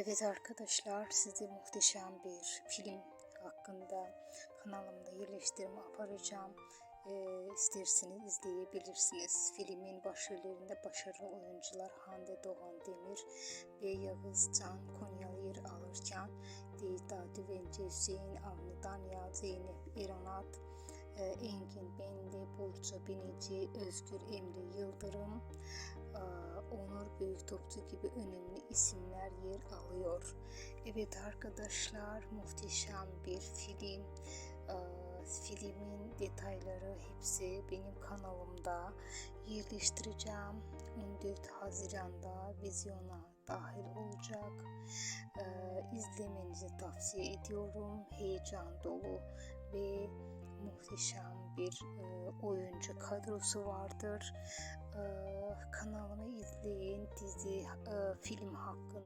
Evet arkadaşlar size muhteşem bir film hakkında kanalımda yerleştirme yaparacağım. Ee, isterseniz izleyebilirsiniz. Filmin başrollerinde başarılı oyuncular Hande Doğan Demir ve Yağız Can Konyalı yer alırken Deyda Düvence Hüseyin Avni Danyal Zeynep İranat e, Engin Benli, Burcu Binici, Özgür Emre Yıldırım, e, Onur Büyüktopçu gibi önemli isimler alıyor. Evet arkadaşlar muhteşem bir film. E, Filmin detayları hepsi benim kanalımda yerleştireceğim. 14 Haziran'da vizyona dahil olacak. E, izlemenizi tavsiye ediyorum. Heyecan dolu ve muhteşem bir e, oyuncu kadrosu vardır. E, kanalımı izleyin, dizi, e, film hakkında